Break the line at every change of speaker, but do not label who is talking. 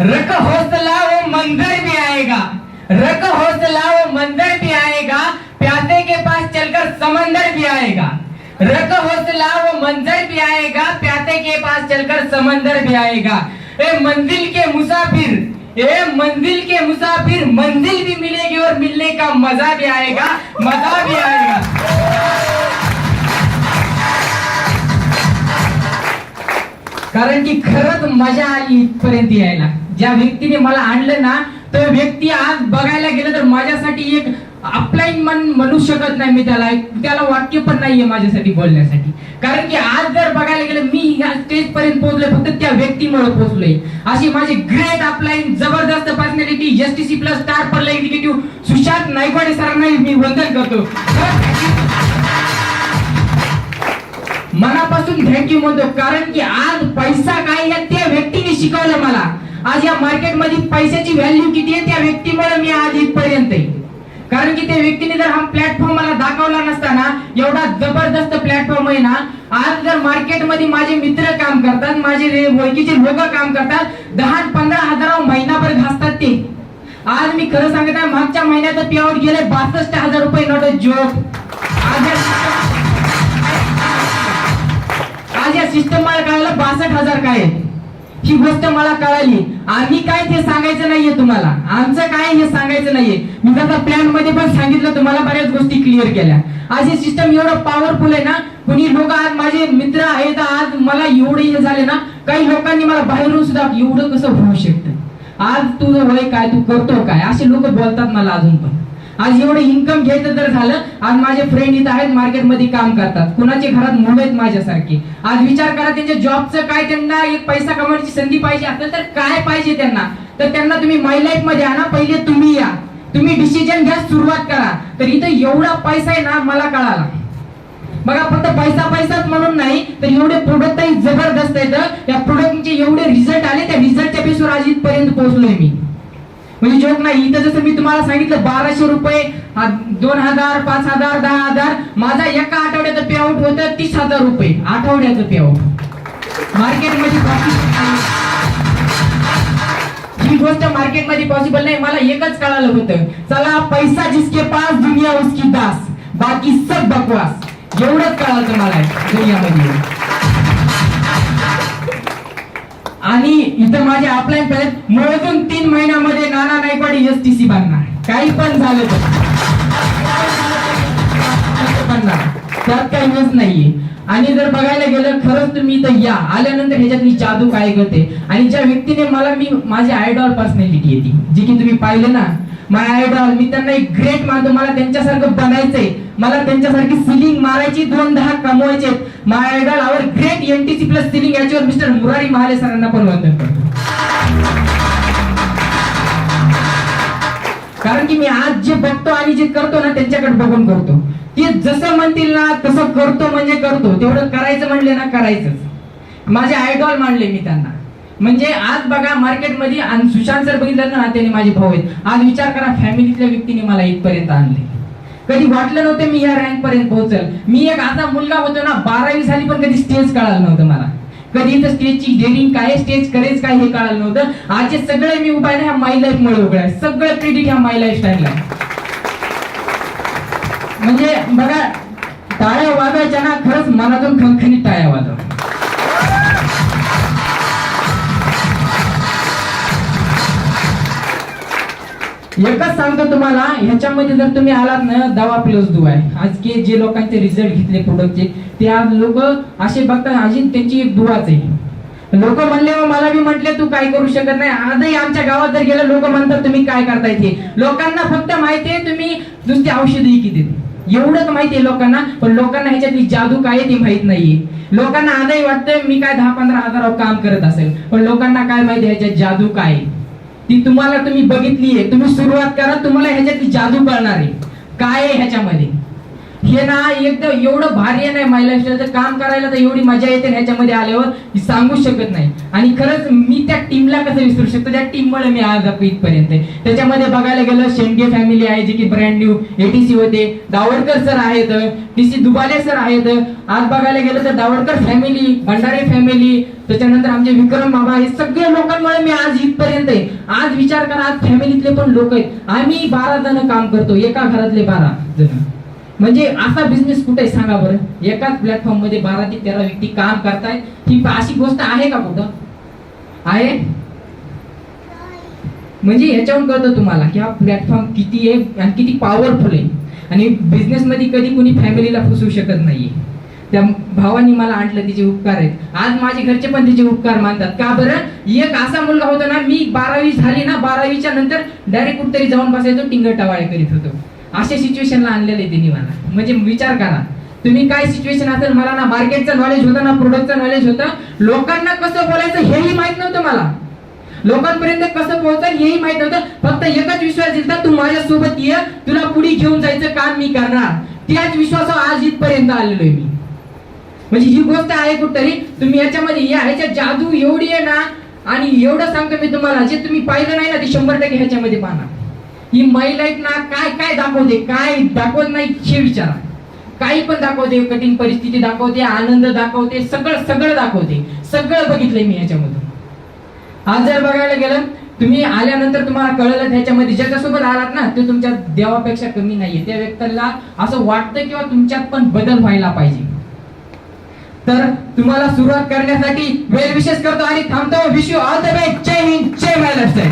रख हौसला वो मंदिर भी आएगा। रख हौसला वो मंदिर भी आएगा। प्यासे के पास चलकर समंदर भी आएगा। रख हौसला वो मंजर भी आएगा। प्यासे के पास चलकर समंदर भी आएगा। ए मंजिल के मुसाफिर ए मंजिल के मुसाफिर मंजिल भी मिलेगी और मिलने का मजा भी आएगा। मजा भी आएगा। कारण की खरंच मजा आली इथपर्यंत यायला। ज्या व्यक्तीने मला आणलं ना तो व्यक्ती आज बघायला गेलं तर माझ्यासाठी एक अपलाईन मन म्हणू शकत नाही मी त्याला. त्याला वाक्य पण नाहीये माझ्यासाठी बोलण्यासाठी. कारण की आज जर बघायला गेलं मी ह्या स्टेज पर्यंत पोहोचलोय फक्त त्या व्यक्तीमुळे पोहोचलोय. अशी माझी ग्रेट अपलाईन जबरदस्त personality S T C plus star पर एक्झिक्युटिव्ह सुशांत नायकवाडे सरांना मी वंदन करतो. मनापासून थँक्यू म्हणतो. कारण की आज पैसा काय या त्या व्यक्तीने शिकवलं मला. आज या मार्केटमध्ये पैशाची व्हॅल्यू किती आहे त्या व्यक्तीमुळे मी आज इथपर्यंत आहे. कारण की त्या व्यक्तीने जर हा प्लॅटफॉर्म मला दाखवला नसताना एवढा जबरदस्त प्लॅटफॉर्म आहे ना आज जर मार्केटमध्ये माझे मित्र काम करतात माझे ओळखीचे लोक काम करतात दहा पंधरा हजारावर महिनाभर घासतात ते. आज मी खरं सांगत आहे मागच्या महिन्याचं पे आउट गेले बासष्ट हजार रुपये नॉट जोक आज या आज या सिस्टम मला कळायला बासष्ट हजार काय आहे. ही गोष्ट मला कळाली. आम्ही काय ते सांगायचं नाहीये तुम्हाला. आमचं काय हे सांगायचं नाहीये. मी त्याचा प्लॅनमध्ये पण सांगितलं तुम्हाला बऱ्याच गोष्टी क्लिअर केल्या. आज हे सिस्टम एवढं पॉवरफुल आहे ना कुणी लोक आज माझे मित्र आहेत आज मला एवढे हे झाले ना काही लोकांनी मला बाहेरून सुद्धा एवढं कसं होऊ शकतं? आज तुझं वय काय तू करतो काय? असे लोक बोलतात मला अजून पण. आज एवढं इन्कम घ्यायचं तर झालं. आज माझे फ्रेंड इथं आहेत मार्केटमध्ये काम करतात. कुणाच्या घरात मुलं आहेत माझ्यासारखे. आज विचार करा त्यांच्या जॉबचं काय त्यांना एक पैसा कमवण्याची संधी पाहिजे असेल तर काय पाहिजे त्यांना? तर त्यांना तुम्ही माय लाईफमध्ये आणा पहिले तुम्ही या. तुम्ही डिसिजन घ्या सुरुवात करा. तर इथं एवढा पैसा आहे ना मला कळाला. बघा फक्त पैसा पैसाच म्हणून नाही तर एवढे प्रोडक्ट जबरदस्त आहेत. या प्रोडक्टचे एवढे रिझल्ट आले त्या रिझल्टच्या बेसवर आज इथपर्यंत पोहोचलोय मी. म्हणजे जोक नाही. इथं जसं मी तुम्हाला सांगितलं बाराशे रुपये दोन हजार पाच हजार दहा हजार माझा एका आठवड्याचं पे आउट होतं तीस हजार रुपये. आठवड्याचं पे आउट मार्केटमध्ये ही गोष्ट मार्केटमध्ये पॉसिबल नाही. मला एकच कळालं होतं. चला पैसा जिसके पास दुनिया उसकी दास. बाकी सब बकवास. एवढंच कळायचं मला दुनियामध्ये. आणि इथं माझे अपलाईन परत मोजून तीन महिन्यामध्ये Nana Naikwadi S T C बांधणार काही पण झालं तर. त्यात काही हेच नाहीये. आणि जर बघायला गेलं खरंच तुम्ही इथं या. आल्यानंतर ह्याच्यातली जादू काय करते? आणि ज्या व्यक्तीने मला मी माझी आयडॉल पर्सनॅलिटी येते जी की तुम्ही पाहिलं ना माय आयडॉल मी त्यांना एक ग्रेट मानतो. मला त्यांच्यासारखं बनायचंय. मला त्यांच्यासारखी सिलिंग मारायची दोन दहा कमवायचे my idol our great NTC plus ceiling याच्यावर मिस्टर मुरारी महाले सरांना पण वंदन करतो. कारण की मी आज जे बघतो आणि जे करतो ना त्यांच्याकडे बघून करतो. ते जसं म्हणतील ना तसं करतो म्हणजे करतो. तेवढं करायचं म्हणले ना करायचंच. माझे आयडॉल मानले मी त्यांना. म्हणजे आज बघा मार्केटमध्ये आणि सुशांत सर बघितलं ना त्याने माझे भाऊ आहेत. आज विचार करा फॅमिलीतल्या व्यक्तीने मला इथपर्यंत आणले. कधी वाटलं नव्हतं मी या रँक पर्यंत पोहोचल. मी एक आता मुलगा होतो ना बारावी झाली पण कधी स्टेज कळालं नव्हतं मला. कधी इथं स्टेजची डेअरिंग काय स्टेज करेच काय हे कळालं नव्हतं. आज सगळे मी उभा ना ह्या माय लाईफ मुळे उभे आहे. सगळं क्रेडिट ह्या माय लाईफ स्टाईलला म्हणजे बघा टाळ्या वाजवायच्या ना खरंच मनातून खणखणीत टाळ्या वाजवा. एकच सांगतो तुम्हाला ह्याच्यामध्ये जर तुम्ही आलात ना दवा प्लस दुवा आहे. आज के जे लोकांचे रिझल्ट घेतले प्रोडक्टचे ते आज लोक असे बघतात अजून त्यांची एक दुवाच आहे. लोक म्हणले मला बी म्हटले तू काय करू शकत नाही. आजही आमच्या गावात जर गेलं लोक म्हणतात तुम्ही काय करताय ते? लोकांना फक्त माहिती आहे तुम्ही नुसती औषधही किती एवढंच माहिती आहे लोकांना पण लोकांना ह्याच्यातली जादू काय ते माहीत नाहीये. लोकांना आजही वाटतं मी काय दहा पंधरा हजारावर काम करत असेल. पण लोकांना काय माहिती ह्याच्यात जादू काय आहे? ती तुम्हाला तुम्ही बघितली आहे तुम्ही सुरुवात करा तुम्हाला ह्याच्यातली जादू कळणार आहे काय आहे ह्याच्यामध्ये? हे ना एकदम एवढं भारी आहे नाही माय काम करायला तर एवढी मजा येते ना ह्याच्यामध्ये आल्यावर ही सांगू शकत नाही. आणि खरंच मी त्या टीमला कसं विसरू शकतो? त्या टीममुळे मी आज आप- इथपर्यंत आहे. त्याच्यामध्ये बघायला गेलं शेंडगे फॅमिली आहे जी की ब्रँड न्यू एटीसी होते. दावडकर सर आहेत. डी सी दुबाले सर आहेत. आज बघायला गेलं तर दावडकर फॅमिली भंडारे फॅमिली त्याच्यानंतर आमचे विक्रम बाबा हे सगळे लोकांमुळे मी आज इथपर्यंत आहे. आज विचार करा आज फॅमिलीतले पण लोक आहेत. आम्ही बारा जण काम करतो एका घरातले बारा जण. म्हणजे असा बिझनेस कुठे आहे सांगा बरं? एकाच प्लॅटफॉर्ममध्ये बारा ते तेरा व्यक्ती काम करतायत ही अशी गोष्ट आहे का कुठं? आहे? म्हणजे ह्याच्यावरून कळतं तुम्हाला की हा प्लॅटफॉर्म किती आहे आणि किती पॉवरफुल आहे. आणि बिझनेस मध्ये कधी कोणी फॅमिलीला फसवू शकत नाहीये. त्या भावानी मला आणलं तिचे उपकार आहेत. आज माझे घरचे पण तिचे उपकार मानतात. का बरं? एक असा मुलगा होता ना मी बारावी झाली ना बारावीच्या नंतर डायरेक्ट कुठतरी जाऊन बसायचो टिंगर टवाळे करीत होतो. अशा सिच्युएशनला आणलेले त्यांनी मला म्हणजे विचार करा. तुम्ही काय सिच्युएशन असेल मला ना मार्केटचं नॉलेज होतं ना प्रोडक्टचं नॉलेज होतं. लोकांना कसं बोलायचं हेही माहीत नव्हतं मला. लोकांपर्यंत कसं पोहोचाल हेही माहीत नव्हतं. फक्त एकच विश्वास दिलता तू माझ्या सोबत ये तुला पुढे घेऊन जायचं काम मी करणार. त्याच विश्वासावर आज इथपर्यंत आलेलो आहे मी. म्हणजे ही गोष्ट आहे कुठतरी तुम्ही याच्यामध्ये या ह्याच्या जादू एवढी आहे ना आणि एवढं सांगतो मी तुम्हाला जे तुम्ही पाहिलं नाही ना ते शंभर टक्के ह्याच्यामध्ये पाहणार. ही महिला आहेत ना काय काय दाखवते? काय दाखवत नाही हे विचारा. काही पण दाखवते कठीण परिस्थिती दाखवते आनंद दाखवते सगळं सगळं दाखवते. सगळं बघितलंय मी याच्यामधून. आज जर बघायला गेलं तुम्ही आल्यानंतर तुम्हाला कळलं त्याच्यामध्ये ज्याच्यासोबत आलात ना ते तुमच्या देवापेक्षा कमी नाहीये. त्या व्यक्तीला असं वाटतं किंवा तुमच्यात पण बदल व्हायला पाहिजे. तर तुम्हाला सुरुवात करण्यासाठी वेल विशेष करतो आणि थांबतो. Wish you all the best जय हिंद. जय महाराष्ट्र.